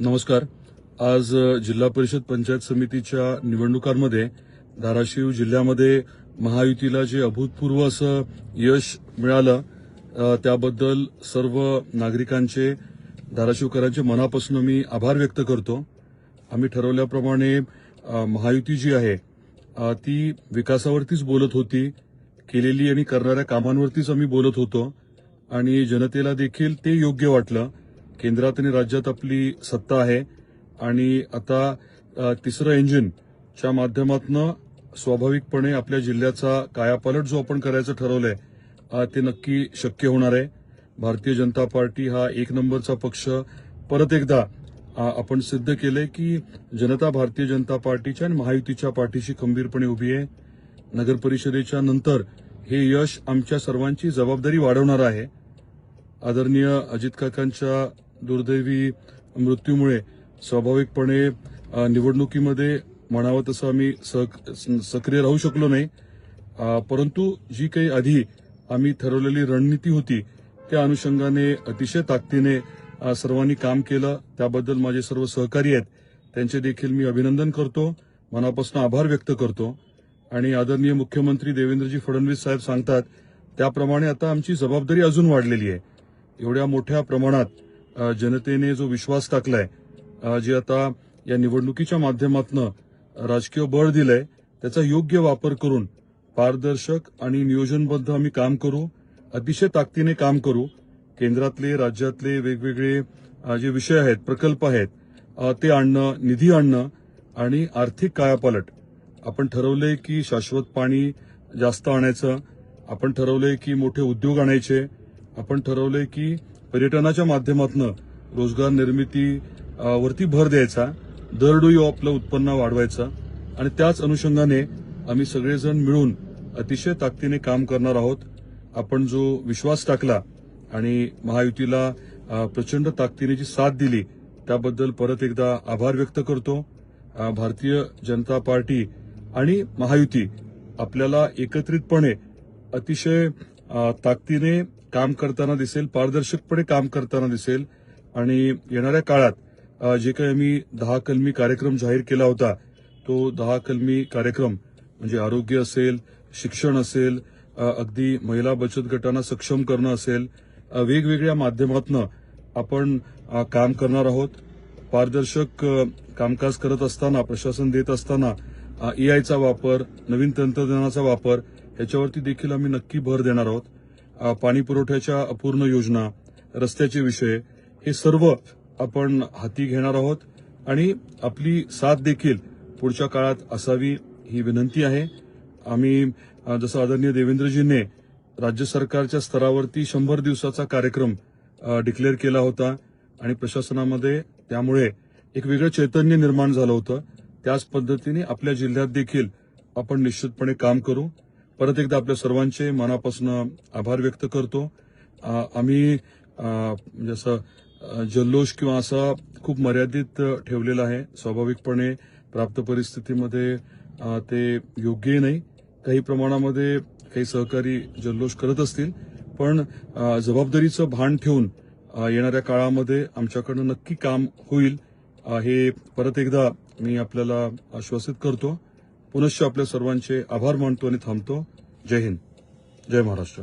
नमस्कार. आज जिल्हा परिषद पंचायत समितीच्या निवडणुकांमध्ये धाराशिव जिल्ह्यामध्ये महायुतीला जे अभूतपूर्व असं यश मिळालं त्याबद्दल सर्व नागरिकांचे धाराशिवकरांचे मनापासून मी आभार व्यक्त करतो. आम्ही ठरवल्याप्रमाणे महायुती जी आहे ती विकासावरतीच बोलत होती. केलेली आणि करणाऱ्या कामांवरतीच आम्ही बोलत होतो. आणि जनतेला देखील ते योग्य वाटलं. केंद्रात आणि राज्यात आपली सत्ता आहे. आणि आता तिसरं इंजिनच्या माध्यमातून स्वाभाविकपणे आपल्या जिल्ह्याचा कायापालट जो आपण करायचं ठरवलंय ते नक्की शक्य होणार आहे. भारतीय जनता पार्टी हा एक नंबरचा पक्ष. परत एकदा आपण सिद्ध केले की जनता भारतीय जनता पार्टीच्या आणि महायुतीच्या पाठीशी खंबीरपणे उभी आहे. नगर परिषदेच्या नंतर हे यश आमच्या सर्वांची जबाबदारी वाढवणार आहे. आदरणीय अजित काकांच्या दुर्दैवी मृत्यूमुळे स्वाभाविकपणे निवडणुकीमध्ये म्हणावं तसं आम्ही सक्रिय राहू शकलो नाही. परंतु जी काही आधी आम्ही ठरवलेली रणनीती होती त्या अनुषंगाने अतिशय ताकदीने सर्वांनी काम केलं. त्याबद्दल माझे सर्व सहकारी आहेत. त्यांचे देखील मी अभिनंदन करतो. मनापासून आभार व्यक्त करतो. आणि आदरणीय मुख्यमंत्री देवेंद्रजी फडणवीस साहेब सांगतात त्याप्रमाणे आता आमची जबाबदारी अजून वाढलेली आहे. एवढ्या मोठ्या प्रमाणात जनतेने जो विश्वास टाकलाय जे आता या निवडणुकीच्या माध्यमातून राजकीय बळ दिलंय त्याचा योग्य वापर करून पारदर्शक आणि नियोजनबद्ध आम्ही काम करू अतिशय ताकदीने काम करू. केंद्रातले राज्यातले वेगवेगळे जे विषय आहेत प्रकल्प आहेत ते आणणं निधी आणणं आणि आर्थिक कायापालट. आपण ठरवलंय की शाश्वत पाणी जास्त आणायचं आपण ठरवलंय की मोठे उद्योग आणायचे आपण ठरवलंय की पर्यटनाच्या माध्यमातून रोजगार निर्मिती वरती भर द्यायचा दरडोई आपलं उत्पन्न वाढवायचं आणि त्याच अनुषंगाने आम्ही सगळेजण मिळून अतिशय ताकदीने काम करणार आहोत. आपण जो विश्वास टाकला आणि महायुतीला प्रचंड ताकदीने जी साथ दिली त्याबद्दल परत एकदा आभार व्यक्त करतो. भारतीय जनता पार्टी आणि महायुती आपल्याला एकत्रितपणे अतिशय ताकदीने काम करताना दिसेल पारदर्शकपणे काम करताना दिसेल. आणि येणाऱ्या काळात जे काही आम्ही दहा कलमी कार्यक्रम जाहीर केला होता तो दहा कलमी कार्यक्रम म्हणजे आरोग्य असेल शिक्षण असेल अगदी महिला बचत गटांना सक्षम करणं असेल वेगवेगळ्या माध्यमातून आपण काम करणार आहोत. पारदर्शक कामकाज करत असताना प्रशासन देत असताना एआयचा वापर नवीन तंत्रज्ञानाचा वापर याच्यावरती देखील आम्ही नक्की भर देणार आहोत. पाणी पुरवठ्याच्या अपूर्ण योजना रस्त्याचे विषय हे सर्व आपण हाती घेणार आहोत. आणि आपली साथ देखील पुढच्या काळात असावी ही विनंती आहे. आम्ही जसं आदरणीय देवेंद्रजींनी राज्य सरकारच्या स्तरावरती शंभर दिवसाचा कार्यक्रम डिक्लेअर केला होता. आणि प्रशासनामध्ये त्यामुळे एक वेगळं चैतन्य निर्माण झालं होतं. त्याच पद्धतीने आपल्या जिल्ह्यात देखील आपण निश्चितपणे काम करू. परत एकदा आपल्या सर्वांचे मनापासून आभार व्यक्त करतो. आम्ही जसं म्हणजे जल्लोष किंवा असा खूप मर्यादित ठेवलेला आहे. स्वाभाविकपणे प्राप्त परिस्थितीमध्ये ते योग्यही नाही. काही प्रमाणामध्ये काही सहकारी जल्लोष करत असतील. पण जबाबदारीचं भान ठेवून येणाऱ्या काळामध्ये आमच्याकडनं नक्की काम होईल हे परत एकदा मी आपल्याला आश्वासित करतो. पुनश्च आपल्या सर्वांचे आभार मानतो आणि थांबतो. जय हिंद. जय महाराष्ट्र.